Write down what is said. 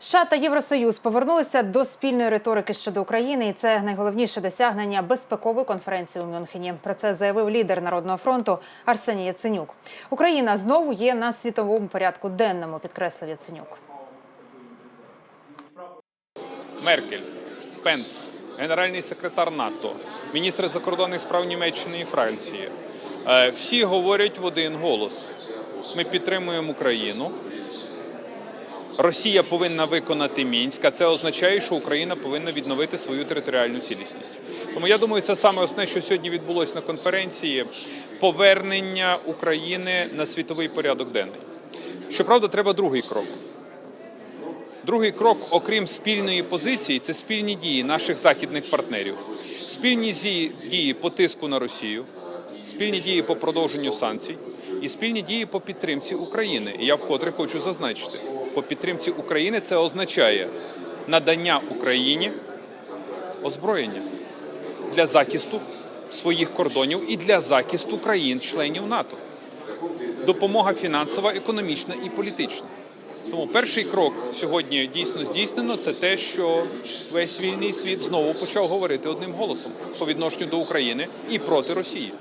США та Євросоюз повернулися до спільної риторики щодо України, і це найголовніше досягнення безпекової конференції у Мюнхені. Про це заявив лідер Народного фронту Арсеній Яценюк. Україна знову є на світовому порядку денному, підкреслив Яценюк. Меркель, Пенс, генеральний секретар НАТО, міністр закордонних справ Німеччини і Франції. Е, Всі говорять в один голос: ми підтримуємо Україну. Росія повинна виконати Мінськ, а це означає, що Україна повинна відновити свою територіальну цілісність. Тому я думаю, це саме основне, що сьогодні відбулося на конференції повернення України на світовий порядок денний. Щоправда, треба другий крок. Другий крок, окрім спільної позиції, це спільні дії наших західних партнерів, спільні дії по тиску на Росію, спільні дії по продовженню санкцій і спільні дії по підтримці України. І я вкотре хочу зазначити, по підтримці України це означає надання Україні озброєння для захисту своїх кордонів і для захисту країн-членів НАТО. Допомога фінансова, економічна і політична. Тому перший крок сьогодні дійсно здійснено це те, що весь вільний світ знову почав говорити одним голосом по відношенню до України і проти Росії.